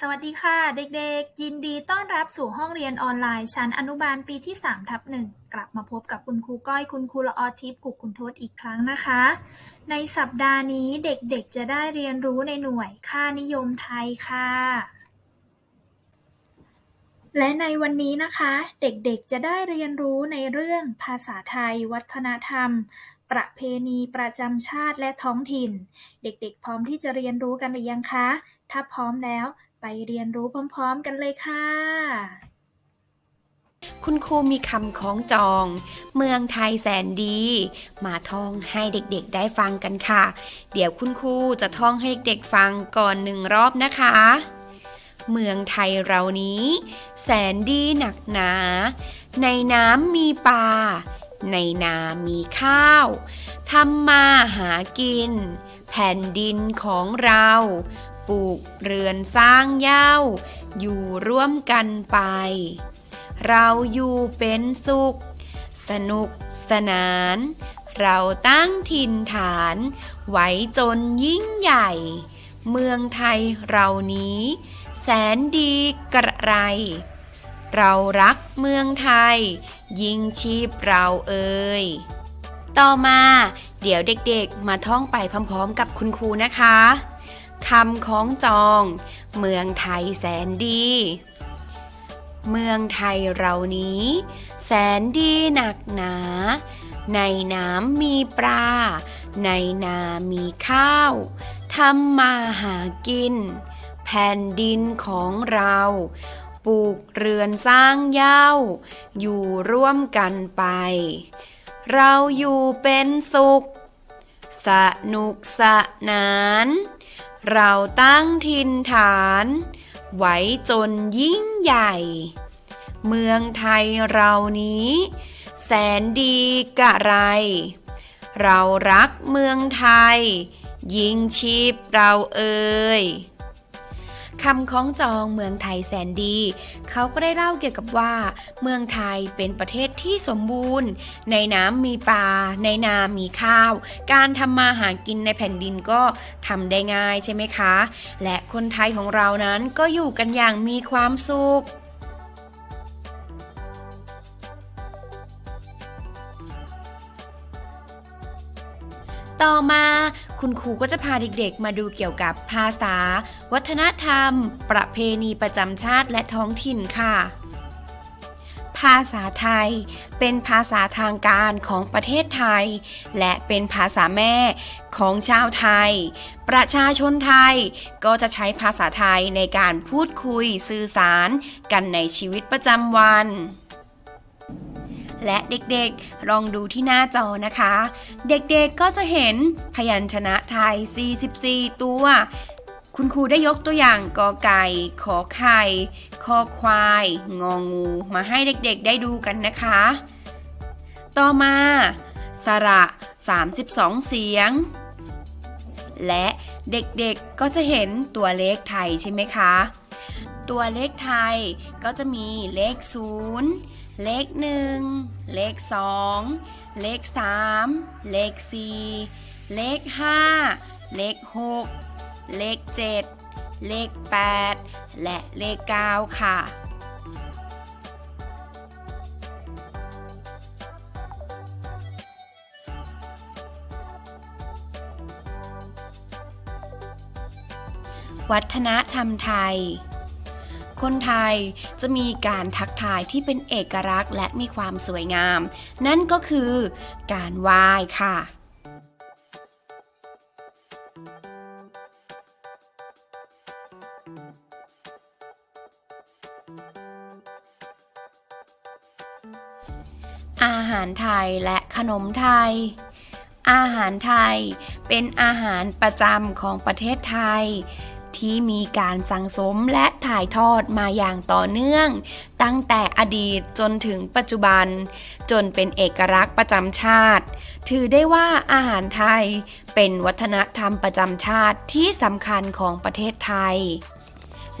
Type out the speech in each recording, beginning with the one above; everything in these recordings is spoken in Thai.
สวัสดีค่ะ เด็กๆ ยินดีต้อนรับสู่ห้องเรียนออนไลน์ ชั้นอนุบาลปีที่3ทับหนึ่งกลับมาพบกับคุณครูก้อยคุณครูละออทิพย์กุกคุณโทษอีกครั้งนะคะ ในสัปดาห์นี้เด็กๆ จะได้เรียนรู้ในหน่วยค่านิยมไทยค่ะ และในวันนี้นะคะ เด็กๆ จะได้เรียนรู้ในเรื่องภาษาไทย วัฒนธรรม ประเพณีประจำชาติและท้องถิ่น เด็กๆ พร้อมที่จะเรียนรู้กันหรือยังคะ ถ้าพร้อมแล้ว ไปเรียนรู้พร้อมๆกันเลยค่ะ คุณครูมีคำคล้องจอง เมืองไทยแสนดี มาท่องให้เด็กๆได้ฟังกันค่ะ เดี๋ยวคุณครูจะท่องให้เด็กๆฟังก่อนหนึ่งรอบนะคะ เมืองไทยเรานี้ แสนดีหนักหนา ในน้ำมีปลาในนามีข้าวทำมาหากิน แผ่นดินของเรา ปลูกเรือนสร้างเย้า อยู่ร่วมกันไป เราอยู่เป็นสุข สนุกสนาน เราตั้งถิ่นฐาน ไว้จนยิ่งใหญ่ เมืองไทยเรานี้ แสนดีกระไร เรารักเมืองไทย ยิ่งชีพเราเอ่ยต่อมา เดี๋ยวเด็กๆ มาท่องไปพร้อมๆ กับคุณครูนะคะ คำของจอง เมืองไทยแสนดี เมืองไทยเรานี้ แสนดีหนักหนา ในน้ำมีปลา ในนามีข้าวทำมาหากิน แผ่นดินของเราปลูกเรือนสร้างเย้า อยู่ร่วมกันไป เราอยู่เป็นสุข สนุกสนาน เราตั้งทินฐาน ไว้จนยิ่งใหญ่ เมืองไทยเรานี้ แสนดีกะไร เรารักเมืองไทย ยิ่งชีพเราเอ่ย คำของจองเมืองไทยแสนดี เขาก็ได้เล่าเกี่ยวกับว่า เมืองไทยเป็นประเทศที่สมบูรณ์ ในน้ำมีปลา ในนามีข้าว การทำมาหากินในแผ่นดินก็ทำได้ง่ายใช่ไหมคะ และคนไทยของเรานั้นก็อยู่กันอย่างมีความสุขต่อมา คุณครูก็จะพาเด็กๆ มาดูเกี่ยวกับภาษา วัฒนธรรม ประเพณีประจำชาติและท้องถิ่นค่ะ ภาษาไทย เป็นภาษาทางการของประเทศไทย และเป็นภาษาแม่ของชาวไทย ประชาชนไทยก็จะใช้ภาษาไทยในการพูดคุยสื่อสารกันในชีวิตประจำวัน และเด็กๆ ลองดูที่หน้าจอนะคะ เด็กๆก็จะเห็นพยัญชนะไทย 44 ตัว คุณครูได้ยกตัวอย่างกอไก่ ขอไข่ คอควาย งองูมาให้เด็กๆได้ดูกันนะคะ ต่อมา สระ 32 เสียง และเด็กๆก็จะเห็นตัวเลขไทยใช่ไหมคะ ตัวเลขไทยก็จะมีเลข 0 เลข 1 เลข 2 เลข 3 เลข 4 เลข 5 เลข 6 เลข 7 เลข 8 และเลข 9 ค่ะวัฒนธรรมไทย คนไทย จะมีการทักทายที่เป็นเอกลักษณ์และมีความสวยงาม นั่นก็คือการไหว้ค่ะอาหารไทยและขนมไทย อาหารไทยเป็นอาหารประจำของประเทศไทย ที่มีการสั่งสมและถ่ายทอดมาอย่างต่อเนื่อง ตั้งแต่อดีตจนถึงปัจจุบัน จนเป็นเอกลักษณ์ประจำชาติ ถือได้ว่าอาหารไทยเป็นวัฒนธรรมประจำชาติที่สำคัญของประเทศไทย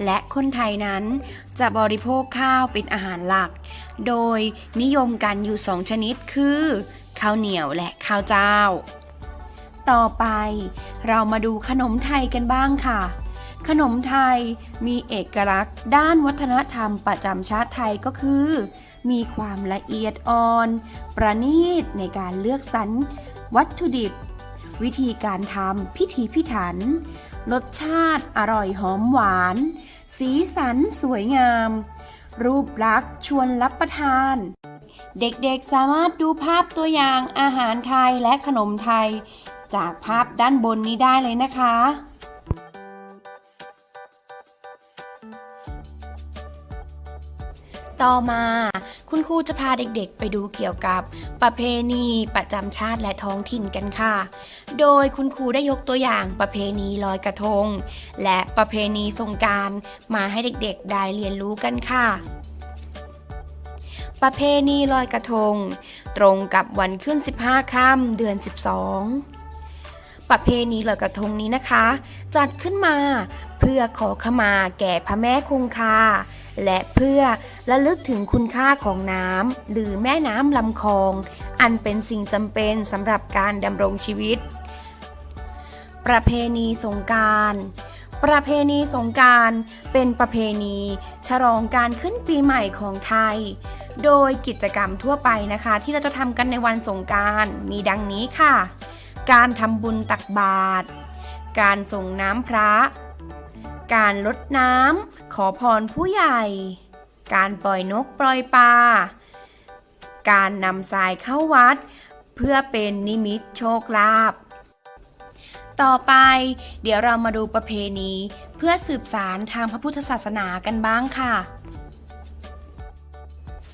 และคนไทยนั้นจะบริโภคข้าวเป็นอาหารหลัก โดยนิยมกันอยู่สองชนิดคือข้าวเหนียวและข้าวเจ้าต่อไปเรามาดูขนมไทยกันบ้างค่ะ ขนมไทยมีเอกลักษณ์ ด้านวัฒนธรรมประจำชาติไทยก็คือ มีความละเอียดอ่อน ประณีตในการเลือกสรรวัตถุดิบ วิธีการทำพิถีพิถัน รสชาติอร่อยหอมหวาน สีสันสวยงาม รูปลักษณ์ชวนรับประทาน เด็กๆสามารถดูภาพตัวอย่างอาหารไทยและขนมไทย จากภาพด้านบนนี้ได้เลยนะคะ ต่อมา คุณครูจะพาเด็กๆ ไปดูเกี่ยวกับ ประเพณีประจำชาติและท้องถิ่นกันค่ะ โดยคุณครูได้ยกตัวอย่างประเพณีลอยกระทง และประเพณีสงการมาให้เด็กๆ ได้เรียนรู้กันค่ะประเพณีลอยกระทง ตรงกับวันขึ้น 15 ค่ำเดือน 12 ประเพณีลอยกระทงนี้นะคะ จัดขึ้นมาเพื่อขอขมาแก่พระแม่คงคา และเพื่อระลึกถึงคุณค่าของน้ำหรือแม่น้ำลำคลอง อันเป็นสิ่งจำเป็นสำหรับการดำรงชีวิต ประเพณีสงการประเพณีสงการเป็นประเพณีฉลองการขึ้นปีใหม่ของไทย โดยกิจกรรมทั่วไปนะคะ ที่เราจะทำกันในวันสงการมีดังนี้ค่ะ การทำบุญตักบาตร การส่งน้ำพระ การลดน้ำขอพรผู้ใหญ่ การปล่อยนกปล่อยปลา การนำทรายเข้าวัด เพื่อเป็นนิมิตโชคลาภ ต่อไปเดี๋ยวเรามาดูประเพณี เพื่อสืบสารทางพระพุทธศาสนากันบ้างค่ะ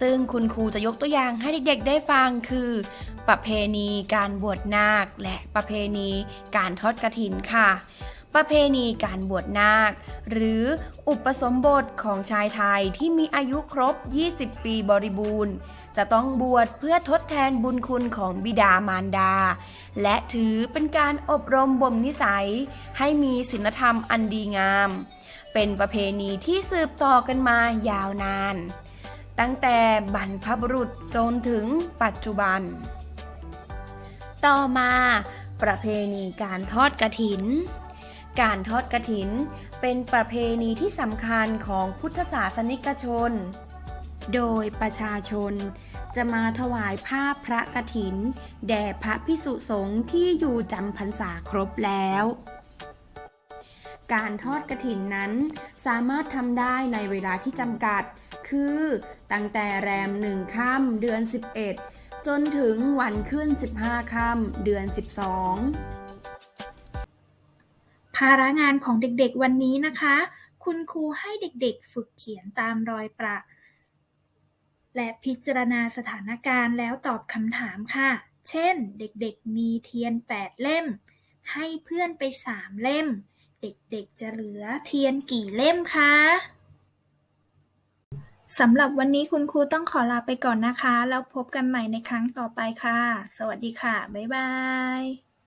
ซึ่งคุณครูจะยกตัวอย่างให้เด็กๆได้ฟังคือ ประเพณีการบวชนาค และประเพณีการทอดกระถินค่ะ ประเพณีการบวชนาค หรืออุปสมบทของชายไทยที่มีอายุครบ 20 ปีบริบูรณ์จะต้องบวชเพื่อทดแทนบุญคุณของบิดามารดา และถือเป็นการอบรมบ่มนิสัย ให้มีศีลธรรมอันดีงาม เป็นประเพณีที่สืบต่อกันมายาวนาน ตั้งแต่บรรพบุรุษจนถึงปัจจุบัน ต่อมาประเพณีการทอดกระถิน การทอดกระถินเป็นประเพณีที่สำคัญของพุทธศาสนิกชน โดยประชาชนจะมาถวายผ้าพระกฐิน แด่พระพิสุสงฆ์ที่อยู่จำพรรษาครบแล้ว การทอดกระถินนั้นสามารถทำได้ในเวลาที่จำกัด คือ ตั้งแต่แรมหนึ่งค่ำเดือน 11 จนถึงวันขึ้น 15 ค่ำเดือน 12 ภาระงานของเด็กๆวันนี้นะคะ คุณครูให้เด็กๆฝึกเขียนตามรอยประ และพิจารณาสถานการณ์แล้วตอบคำถามค่ะ เช่น เด็กๆมีเทียน 8 เล่ม ให้เพื่อนไป 3 เล่มเด็กๆ จะเหลือเทียนกี่เล่มคะ สำหรับวันนี้คุณครูต้องขอลาไปก่อนนะคะ แล้วพบกันใหม่ในครั้งต่อไปค่ะ สวัสดีค่ะ บ๊ายบาย